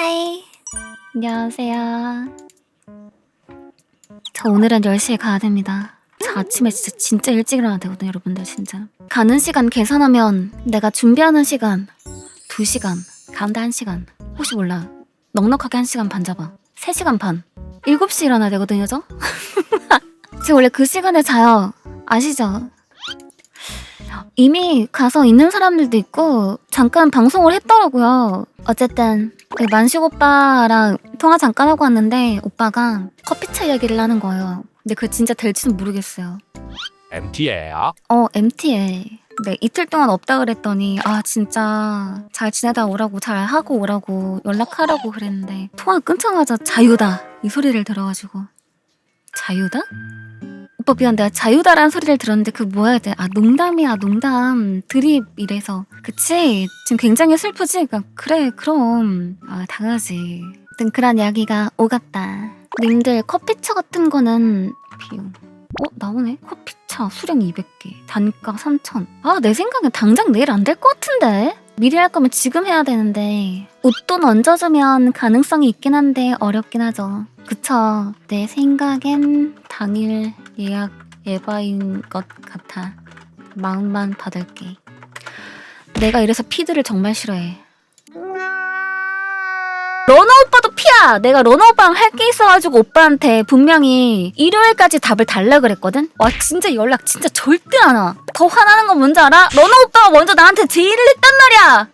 하이. 안녕하세요. 저 오늘은 10시에 가야 됩니다. 저 아침에 진짜 진짜 일찍 일어나야 되거든요, 여러분들 진짜. 가는 시간 계산하면 내가 준비하는 시간 2시간, 가운데 1시간. 혹시 몰라. 넉넉하게 1시간 반 잡아. 3시간 반. 7시 일어나야 되거든요, 저? 제가 원래 그 시간에 자요. 아시죠? 이미 가서 있는 사람들도 있고 잠깐 방송을 했더라고요. 어쨌든 그 만식 오빠랑 통화 잠깐 하고 왔는데 오빠가 커피차 이야기를 하는 거예요. 근데 그게 진짜 될지는 모르겠어요. MT예요. 어 MT에 네 이틀 동안 없다 그랬더니 아 진짜 잘 지내다 오라고 잘 하고 오라고 연락하라고 그랬는데 통화 끊자마자 자유다 이 소리를 들어가지고 자유다? 오빠 미안 내가 자유다라는 소리를 들었는데 그 뭐야? 돼? 아 농담이야 농담. 드립 이래서. 그치? 지금 굉장히 슬프지? 그러니까 그래 그럼. 아 당하지. 아무튼 그런 이야기가 오갔다. 님들 커피차 같은 거는 비용. 어 나오네? 커피차 수량 200개 단가 3천. 아내 생각엔 당장 내일 안 될 것 같은데? 미리 할 거면 지금 해야 되는데 옷돈 얹어주면 가능성이 있긴 한데 어렵긴 하죠 그쵸 내 생각엔 당일 예약 에바인 것 같아 마음만 받을게 내가 이래서 피드를 정말 싫어해 러너 오빠도 피야. 내가 러너 오빠랑 할 게 있어가지고 오빠한테 분명히 일요일까지 답을 달라 그랬거든. 와 진짜 연락 진짜 절대 안 와. 더 화나는 건 뭔지 알아? 러너 오빠가 먼저 나한테 제의를 했단 말이야.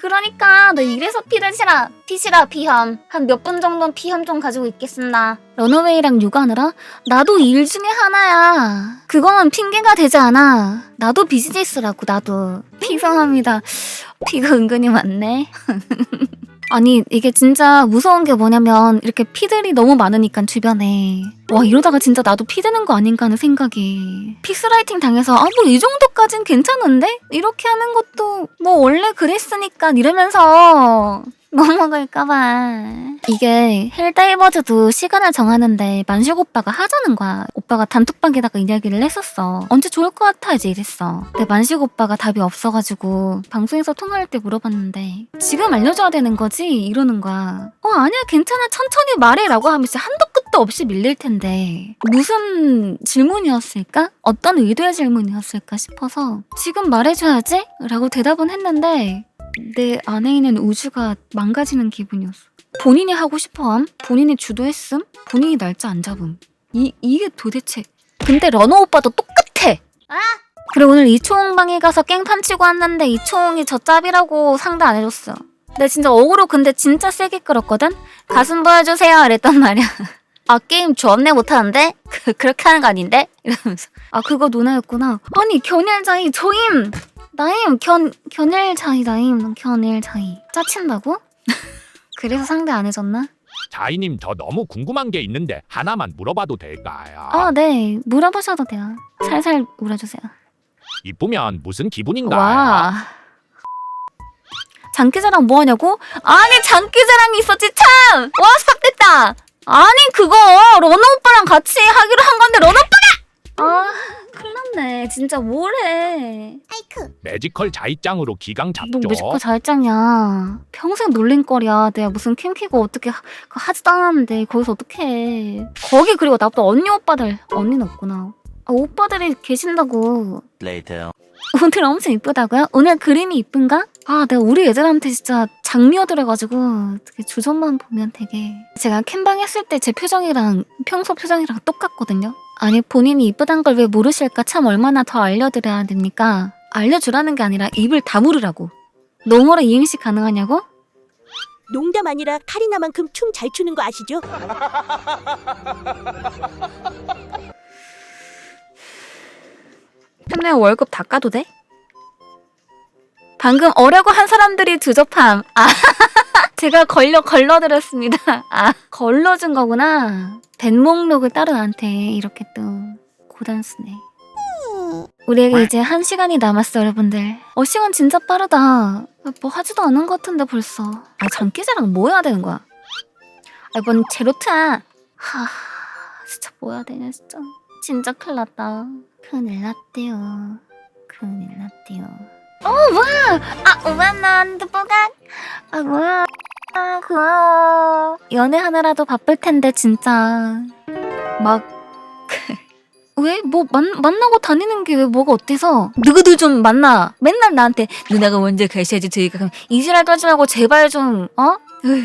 그러니까 너 이래서 피를 싫어. 피 싫어 피함. 한 몇 분 정도는 피함 좀 가지고 있겠습니다. 러너웨이랑 육아하느라 나도 일 중에 하나야. 그거는 핑계가 되지 않아. 나도 비즈니스라고 나도. 피성합니다. 피가 은근히 많네. 아니 이게 진짜 무서운 게 뭐냐면 이렇게 피들이 너무 많으니까 주변에. 와 이러다가 진짜 나도 피 되는 거 아닌가 하는 생각이. 픽스라이팅 당해서 아 뭐 이 정도까진 괜찮은데? 이렇게 하는 것도 뭐 원래 그랬으니까 이러면서 넘어갈까봐. 이게 헬다이버즈도 시간을 정하는데 만식 오빠가 하자는 거야. 오빠가 단톡방에다가 이야기를 했었어. 언제 좋을 것 같아? 이제 이랬어. 근데 만식 오빠가 답이 없어가지고 방송에서 통화할 때 물어봤는데 지금 알려줘야 되는 거지? 이러는 거야. 어 아니야 괜찮아. 천천히 말해 라고 하면 진짜 한도 끝도 없이 밀릴 텐데 무슨 질문이었을까? 어떤 의도의 질문이었을까 싶어서 지금 말해줘야지? 라고 대답은 했는데 내 안에 있는 우주가 망가지는 기분이었어. 본인이 하고 싶어함? 본인이 주도했음? 본인이 날짜 안 잡음. 이 이게 도대체. 근데 러너 오빠도 똑같아. 아? 그래 오늘 이초홍 방에 가서 깽판 치고 왔는데 이초홍이 저 짭이라고 상대 안 해줬어. 내 진짜 억울로 근데 진짜 세게 끌었거든. 가슴 보여주세요. 이랬단 말이야. 아 게임 존내 못하는데? 그, 그렇게 하는 거 아닌데? 이러면서 아 그거 누나였구나 아니 견일자이 저임 나임 견 견일 자이 나임 견일 자이 짜친다고? 그래서 상대 안 해줬나? 자이님 저 너무 궁금한 게 있는데 하나만 물어봐도 될까요? 아 네 물어보셔도 돼요 살살 물어주세요 이쁘면 무슨 기분인가요? 와 장기자랑 뭐하냐고? 아니 장기자랑이 있었지 참! 와 삽됐다 아니 그거 러너 오빠랑 같이 하기로 한 건데 러너 진짜 뭐래 매지컬 자이짱으로 기강 잡죠. 너 뮤지컬 잘짱이야 평생 놀린 거리야 내가 무슨 캠키고 어떻게 하, 그거 하지도 않았는데 거기서 어떻게 거기 그리고 나또 언니 오빠들 언니는 없구나 아, 오빠들이 계신다고 Later. 오늘 엄청 이쁘다고요? 오늘 그림이 이쁜가? 아, 내가 우리 애들한테 진짜 장미어들해가지고 되게 주전만 보면 되게 제가 캠방 했을 때 제 표정이랑 평소 표정이랑 똑같거든요. 아니 본인이 이쁘단 걸 왜 모르실까 참 얼마나 더 알려드려야 됩니까? 알려주라는 게 아니라 입을 다물으라고. 농어로 이행시 가능하냐고? 농담 아니라 카리나만큼 춤 잘 추는 거 아시죠? 근데 월급 다 까도 돼? 방금 어려고 한 사람들이 두접함. 아, 제가 걸려 걸러드렸습니다. 아, 걸러준 거구나. 댄목록을 따로 나한테 이렇게 또 고단수네. 우리에게 이제 한 시간이 남았어, 여러분들. 어, 시간 진짜 빠르다. 뭐 하지도 않은 것 같은데 벌써. 아, 장기자랑 뭐 해야 되는 거야? 아, 이번 제로트야. 하, 진짜 뭐 해야 되냐, 진짜. 진짜 큰일 났다. 큰일 났대요. 큰일 났대요. 어, 뭐야? 아, 5만원, 두보각. 아, 뭐야? 아, 그 연애하느라도 바쁠 텐데 진짜. 막 왜? 뭐 만나고 다니는 게 왜 뭐가 어때서? 누구들 좀 만나. 맨날 나한테 누나가 먼저 가셔야지 저희가 이지랄 떨지 말고 제발 좀 어? 으휴,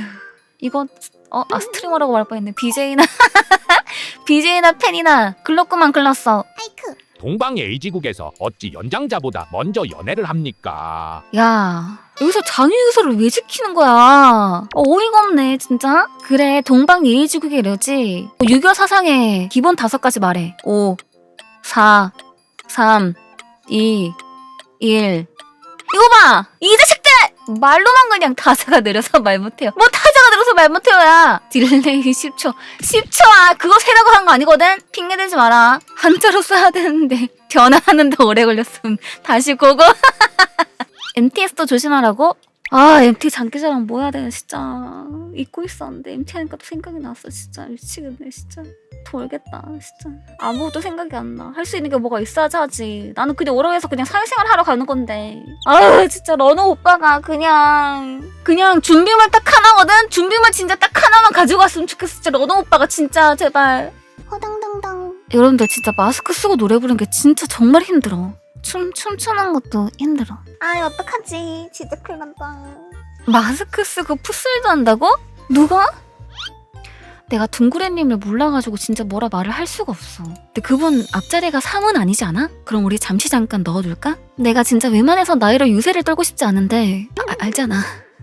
이거 어, 아 스트리머라고 말 뻔했네. BJ나 BJ나 팬이나 글렀구만 글렀어. 아이쿠. 동방 에이지국에서 어찌 연장자보다 먼저 연애를 합니까? 야 여기서 장유 유서를 왜 지키는 거야 어, 어이가 없네 진짜 그래 동방 예의지국의 이러지 유교 사상의 기본 다섯 가지 말해 5 4 3 2 1 이거 봐! 이 자식들! 말로만 그냥 타자가 느려서 말 못해요. 뭐 타자가 느려서 말 못해요야! 딜레이 10초. 10초야! 그거 세라고 한 거 아니거든? 핑계 대지 마라. 한자로 써야 되는데 변화하는데 오래 걸렸음. 다시 고고. MTS도 조심하라고? 아 MT 장기자랑 뭐 해야 되나 진짜 잊고 있었는데 MT 하니까 또 생각이 났어 진짜. 미치겠네 진짜. 돌겠다 진짜. 아무것도 생각이 안 나. 할 수 있는 게 뭐가 있어야지 하지. 나는 그냥 오라고 해서 그냥 사회생활 하러 가는 건데. 아 진짜 러너 오빠가 그냥 그냥 준비물 딱 하나거든? 준비물 진짜 딱 하나만 가지고 왔으면 좋겠어. 진짜 러너 오빠가 진짜 제발. 호당당당. 여러분들 진짜 마스크 쓰고 노래 부르는 게 진짜 정말 힘들어. 춤 춤추는 것도 힘들어. 아이 어떡하지? 진짜 큰일 난다. 마스크 쓰고 풋슬도 한다고? 누가? 내가 둥그레님을 몰라가지고 진짜 뭐라 말을 할 수가 없어. 근데 그분 앞자리가 3은 아니지 않아? 그럼 우리 잠시 잠깐 넣어둘까? 내가 진짜 웬만해서 나이로 유세를 떨고 싶지 않은데 아, 알잖아.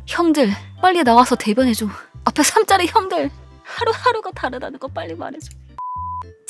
형들 빨리 나와서 대변해줘. 앞에 3자리 형들 하루하루가 다르다는 거 빨리 말해줘.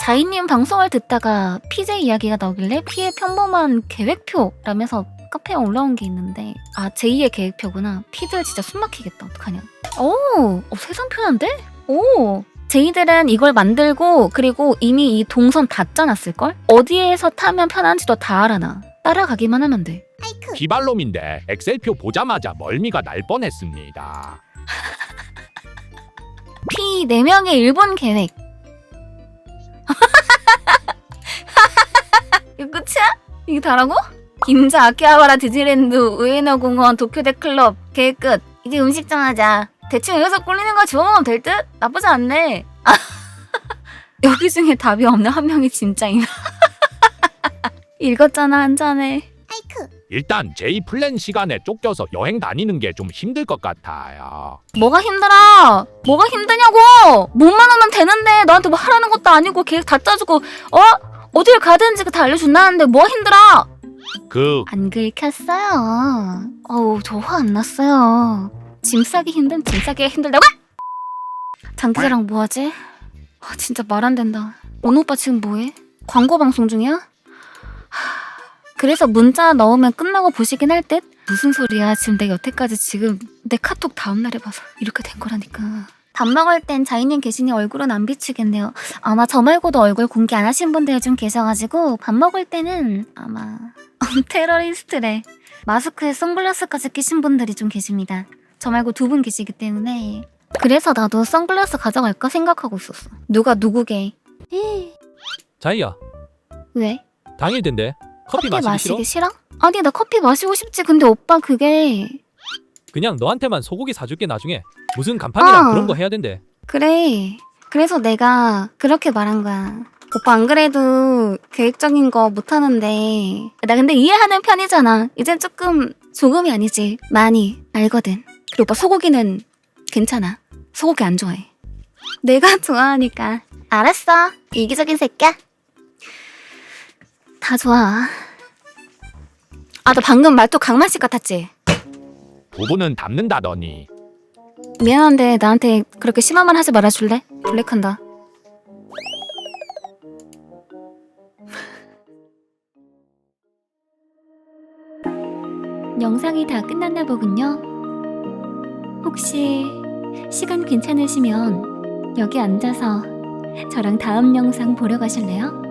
자이님 방송을 듣다가 PJ 이야기가 나오길래 피의 평범한 계획표라면서 카페에 올라온 게 있는데 아 제2의 계획표구나 피들 진짜 숨막히겠다 어떡하냐 오 어, 세상 편한데? 오 제이들은 이걸 만들고 그리고 이미 이 동선 다 짜놨을걸? 어디에서 타면 편한지도 다 알아놔 따라가기만 하면 돼 아이쿠. 기발놈인데 엑셀표 보자마자 멀미가 날 뻔했습니다. P 4명의 일본 계획 이거 끝이야? 이게 다라고? 김자 아키하바라 디즈니랜드 우에노 공원 도쿄대 클럽 계획 끝 이제 음식점 하자 대충 여기서 꿀리는 거 집어먹으면 될 듯? 나쁘지 않네 아, 여기 중에 답이 없는 한 명이 진짜임 읽었잖아 한 잔에 아이쿠. 일단 제이 플랜 시간에 쫓겨서 여행 다니는 게 좀 힘들 것 같아요. 뭐가 힘들어? 뭐가 힘드냐고? 몸만 오면 되는데 너한테 뭐 하라는 것도 아니고 계획 다 짜주고 어? 어딜 가야 되는지 다 알려준다는데 뭐가 힘들어? 그 안 긁혔어요. 어우 저 화 안 났어요. 짐 싸기 힘든 짐 싸기가 힘들다고? 장기자랑 뭐하지? 아, 진짜 말 안 된다. 오늘 오빠 지금 뭐해? 광고 방송 중이야? 하, 그래서 문자 넣으면 끝나고 보시긴 할 듯? 무슨 소리야? 지금 내 여태까지 지금 내 카톡 다음날에 봐서 이렇게 된 거라니까. 밥 먹을 땐 자이님 계시니 얼굴은 안 비추겠네요. 아마 저 말고도 얼굴 공개 안 하신 분들 좀 계셔가지고 밥 먹을 때는 아마 테러리스트래. 마스크에 선글라스까지 끼신 분들이 좀 계십니다. 저 말고 두 분 계시기 때문에 그래서 나도 선글라스 가져갈까 생각하고 있었어. 누가 누구게? 자이야 왜? 당일된데 커피, 마시기 싫어? 아니 나 커피 마시고 싶지. 근데 오빠 그게 그냥 너한테만 소고기 사줄게 나중에 무슨 간판이랑 어. 그런 거 해야 된대 그래. 그래서 내가 그렇게 말한 거야. 오빠 안 그래도 계획적인 거 못하는데 나 근데 이해하는 편이잖아. 이젠 조금 조금이 아니지 많이 알거든. 그리고 오빠 소고기는 괜찮아. 소고기 안 좋아해. 내가 좋아하니까 알았어. 이기적인 새끼야. 다 좋아. 아 나 방금 말투 강만식 같았지? 부부는 닮는다더니 미안한데 나한테 그렇게 심한 말 하지 말아줄래? 블랙한다. 영상이 다 끝났나 보군요. 혹시 시간 괜찮으시면 여기 앉아서 저랑 다음 영상 보러 가실래요?